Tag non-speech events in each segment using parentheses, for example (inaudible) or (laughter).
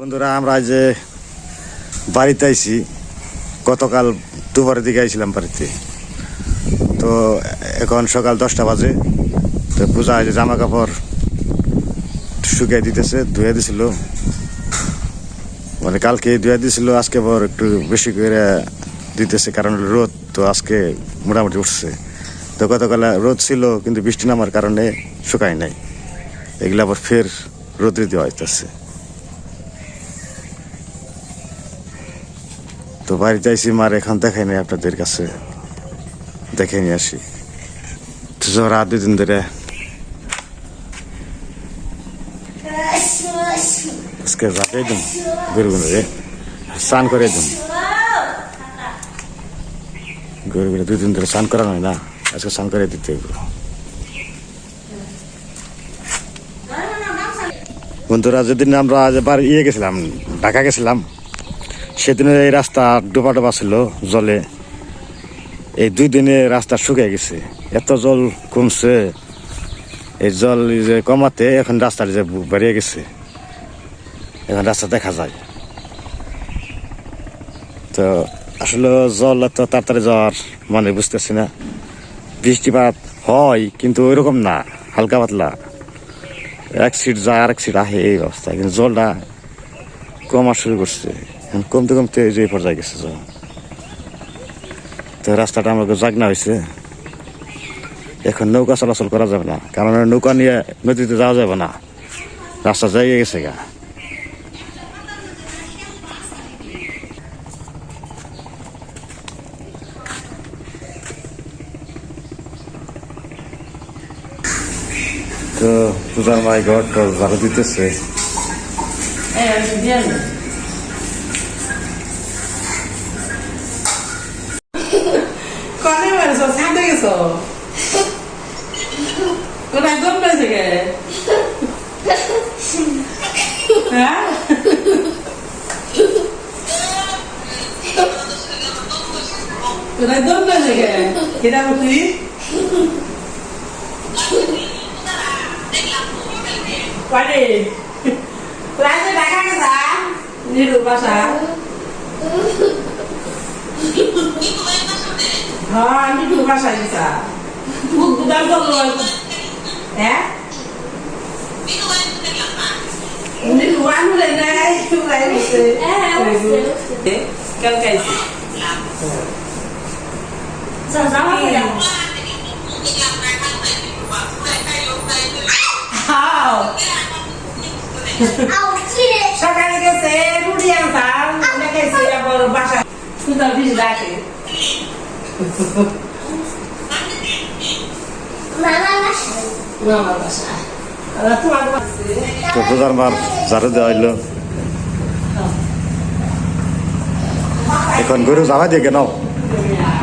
বন্ধুরা, আমরা যে বাড়িতে আইছি, গতকাল দুপুরের দিকে আইছিলাম বাড়িতে। তো এখন সকাল দশটা বাজে, তো পূজা হয়েছে জামা কাপড় শুকিয়ে দিতেছে, ধুয়ে দিছিল। মানে কালকে ধুয়ে দিছিল, আজকে আবার একটু বেশি করে দিতেছে, কারণ রোদ, তো আজকে মোটামুটি উঠছে। তো গতকাল রোদ ছিল, কিন্তু বৃষ্টি নামার কারণে শুকায় নাই। এগুলো আবার ফের রোদ্রে দেওয়া হইতেছে। তো বাড়িতে আইসি মার এখন দেখাই নাই আপনাদের কাছে। দেখে নিয়ে আসি। তো জ্বর আর দুদিন ধরে। আজকে রাখাই দিন, গরুগুলো রে। স্নান করে দিন। গরুগুলো দুই দিন ধরে স্নান করানো হয় না, আজকে স্নান করে দিতে বন্ধুরা, যেদিন আমরা আজ বাড়ি ইয়ে গেছিলাম, ঢাকা গেছিলাম সেদিন এই রাস্তা ডোবা ডোবা ছিল, জলে। এই দুই দিনে রাস্তা শুকিয়ে গেছে। এত জল কমছে, এই জল যে কমাতে এখন রাস্তার যে বেরিয়ে গেছে। এখন রাস্তা দেখা যায়। তো আসলে জল এত তাড়াতাড়ি যাওয়ার মানে বুঝতেছি না। বৃষ্টিপাত হয়, কিন্তু ওইরকম না, হালকা পাতলা। এক সিট যায় আর এক সিট আহে এই অবস্থা। কিন্তু জলটা কমা শুরু করছে। কমতে কমতে এই যে এই পর্যায়ে গেছে তো রাস্তাটা আমাকে জাগনা হয়েছে এখন নৌকা চলাচল করা যাবে না। কারণ নৌকা নিয়ে নদীতে যাওয়া যাবে না। রাস্তা জায়গা গেছে গা। তো পূজার মাই ঘর ঝাড়ু দিতেছে। কেটা তুই পারে। রাজে ঢাকা গেছা নিরু বাসা। হ্যাঁ নিরু বাসা গেছা খুব গুদার করল হ্যাঁ? নিরু আনুলে নাই। চুলাই বসে। কেন খাইছি হাও সকালে গেছে রুটি আনতাম গেছে আবার বাসা সুন্দর বিষ ডাকে মামার বাসা আর তোমার বাসে তো পূজার মার ঝাড়ু দেওয়া হইল এখন গরু যাওয়া দিয়ে কেন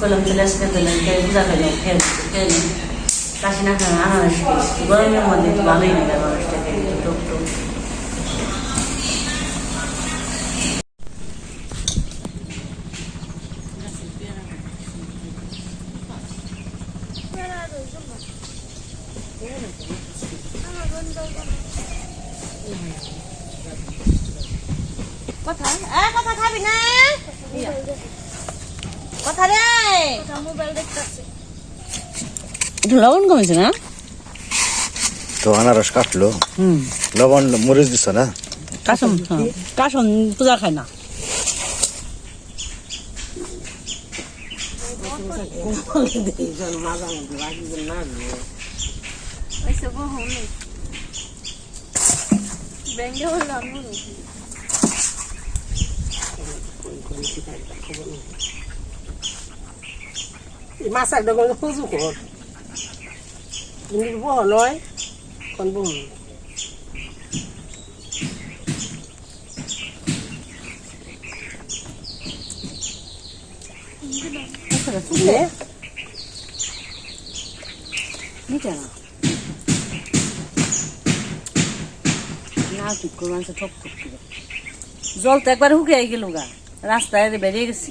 যাবে গরমের মধ্যে একটু ভালোই লাগে মানুষটা খেয়ে টুক টুক কথা এ কথা খাবি না কথা রে মোবাইল দেখতেছে একটু লবণ কমেছে না? তো আনারস কাটলো। হুম। লবণ মরিচ দিছ না? কাসন হ্যাঁ। কাসন পূজা খায় না। আমি মাছাক ডগল খুঁজু কর। Ini buah noi, kon bum. Ini. Ini jangan. জল তো একবার হুকে গেল গা রাস্তায় বেরিয়ে গেছি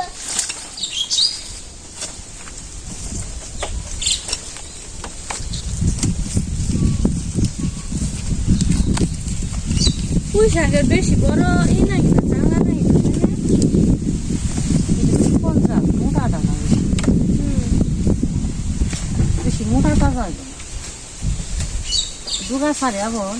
পুঁই শাকের বেশি বড় এই নাই না চাঙ্গা নাই? মোটাটা না বেশি? মোটা পাওয়া যায় দুগা সারে আবার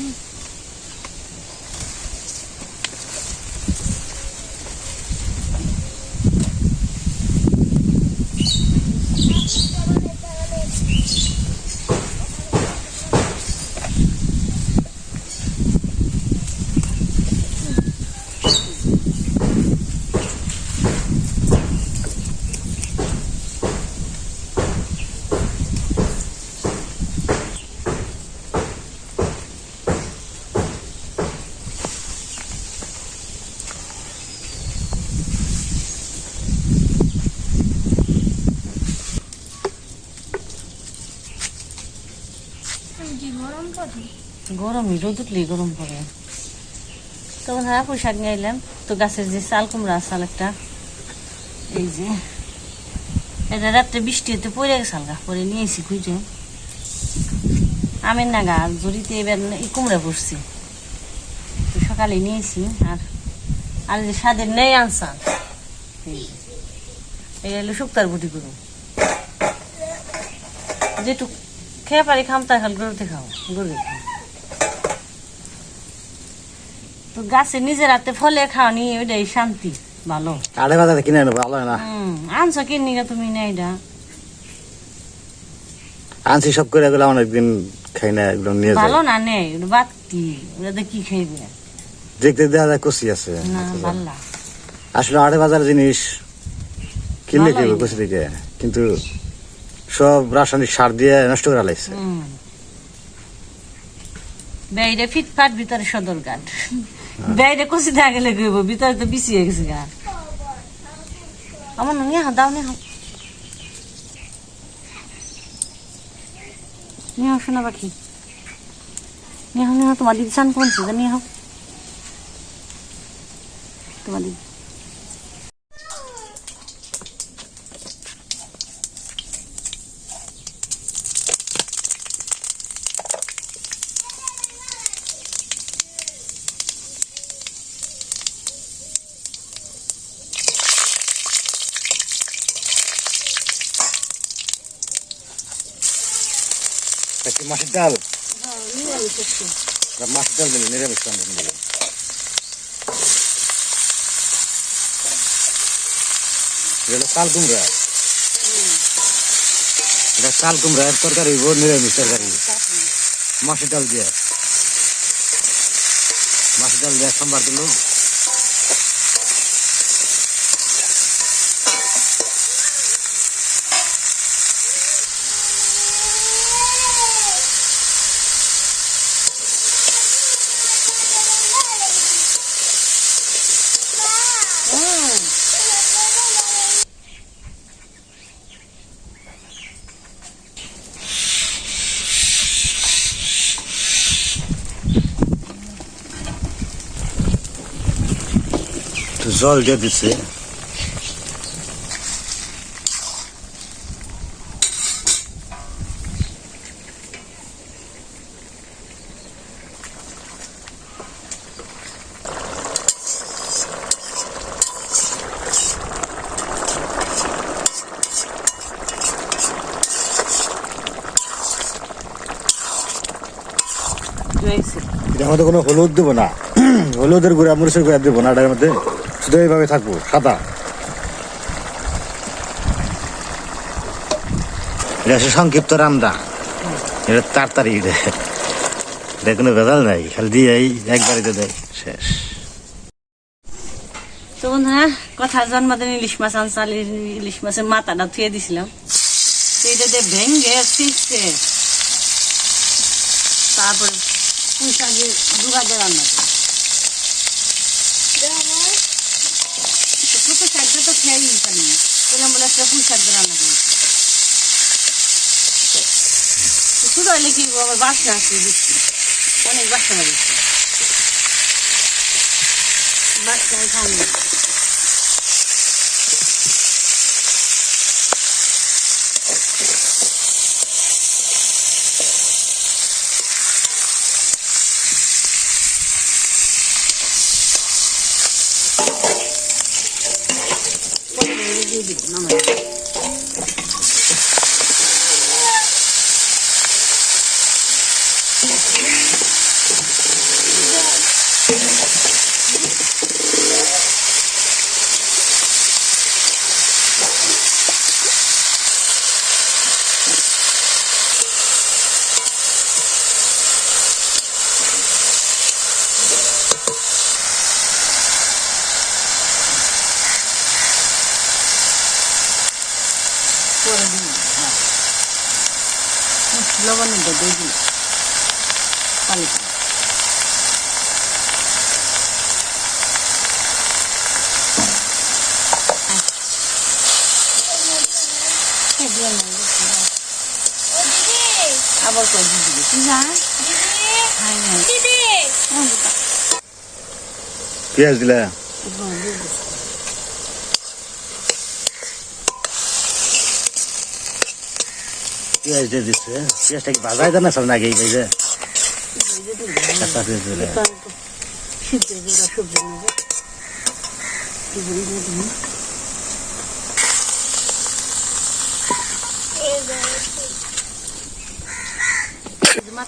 কি গরম পড়ে? গরম রোদ উঠলেই গরম পড়ে। তখন হ্যাঁ পোশাক নিয়ে এলাম তো গাছের যে চাল কুমড়া চাল একটা, এই যে, এটা রাত্রে বৃষ্টি হতে পড়ে গেছে হালকা পরে নিয়েছি খুঁজে। আমের না গাছ জড়িতে এবার এই কুমড়া পড়ছি তো সকালে নিয়েছি আর আর যে স্বাদের নেই আনসান। এই হলো শুক্তার বুটি করুন যেটুক খেয়ে পারি খাম তাই খাল গরুতে খাও গরু তো গাছে নিজের হাতে ফলে খাওয়ানি ওইটাই শান্তি ভালো। আড়ে বাজারে কিনে আনব ভালো না। আনছো কিনি তুমি না এটা আনছি সব করে এগুলো অনেকদিন খাই না এগুলো নিয়ে ভালো না নেই ওটা বাতি ওটা কি খাইবে? দেখতে দেখা যায় আছে আসলে আড়ে বাজার জিনিস কিনলে কি ভালোই। হবে কষি থেকে কিন্তু সব রাসায়নিক সার দিয়ে নষ্ট করে লাইছে। হুম। ফিটফাট ভিতরে সদর ঘাট বেড়ে কষি গেলে গইব ভিতরে তো বিছিয়ে গেছে গা। আমার না নিয়ে দাও নিয়ে হাও। নিয়ে হাও শোনা পাখি। নিয়ে নিয়ে তোমার দিদি চান পৌঁছে নিয়ে হাও তোমার দিদি। একটি মাছের ডাল? এটা মাছের ডাল দিলি নিরামিষ রান্না দিলি এটা চাল কুমড়া। এটা চাল কুমড়া এর তরকারি হইব নিরামিষ তরকারি। মাছের ডাল দিয়ে। মাছের ডাল দিয়ে সোমবার দিল। জল দিয়ে দিচ্ছে এটার মধ্যে কোনো হলুদ দেবো না। (clears throat) হলুদের গুঁড়া মরিচের গুঁড়া দেবো না এটার মধ্যে। শুধু এইভাবে থাকব, সাদা। এটা সংক্ষিপ্ত রান্না এটা তাড়াতাড়ি এটা কোনো ভেজাল নাই, খালি দিয়ে এই একবারে দেয় শেষ। তো বন্ধুরা, কথা জন্মদিন ইলিশ মাছ আনসাল ইলিশ মাছের মাথাটা থুয়ে দিছিলাম। তো এটা দিয়ে ভেঙে তারপরে রান্না তো ছোটো শাকটা তো খেয়েই খালি বললাম বলে একটা পুঁই শাক দিয়ে রান্না করেছি তো শুধু হলে কি আবার বাসনা আসছে দেখছি অনেক বাসনা দেখছি বাসনায় খাওয়া দিয়ে দিব নামাই করে দিন হ্যাঁ লবণের দিয়ে দিন পানি আবার করে তুই না পেঁয়াজ দিলে পেঁয়াজ দিয়ে দিচ্ছে। পেঁয়াজটা কি ভাজাই দেয় না সব নাকি? যে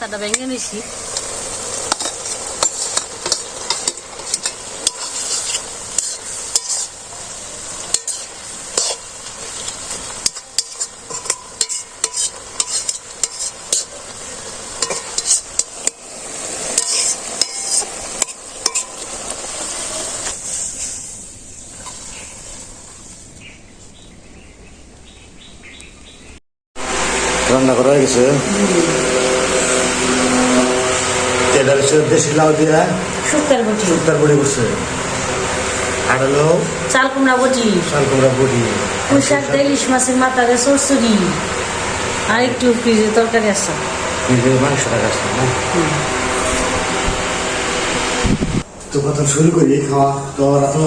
কাঁচা নিছি রান্না করা হয়ে গেছে। এটা হচ্ছে দেশি লাউ দিয়ে শুক্তার বটি। শুক্তার বড়ি করছে আর হলো চাল কুমড়া বটি। চাল কুমড়া পুঁইশাক দিয়ে ইলিশ মাছের মাথারে সরসরি আর একটু ফ্রিজে তরকারি আছে। মাংসটা কাছে না? তো প্রথম শুরু করি খাওয়া তো ওরা তো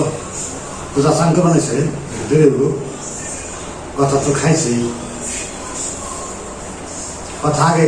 পূজা চাঙ্ক বানাইছে দেবো। কথা তো খাইছি। কথা আগে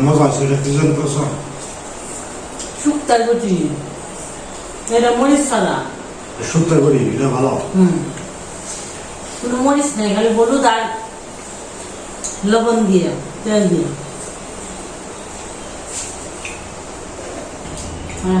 মজা আছে এটা দুজন করছ শুক্তার বটি এটা মরিচ ছাড়া শুক্তার বড়ি এটা ভালো হুম কোনো মরিচ নেই খালি হলুদ আর লবণ দিয়ে তেল দিয়ে হ্যাঁ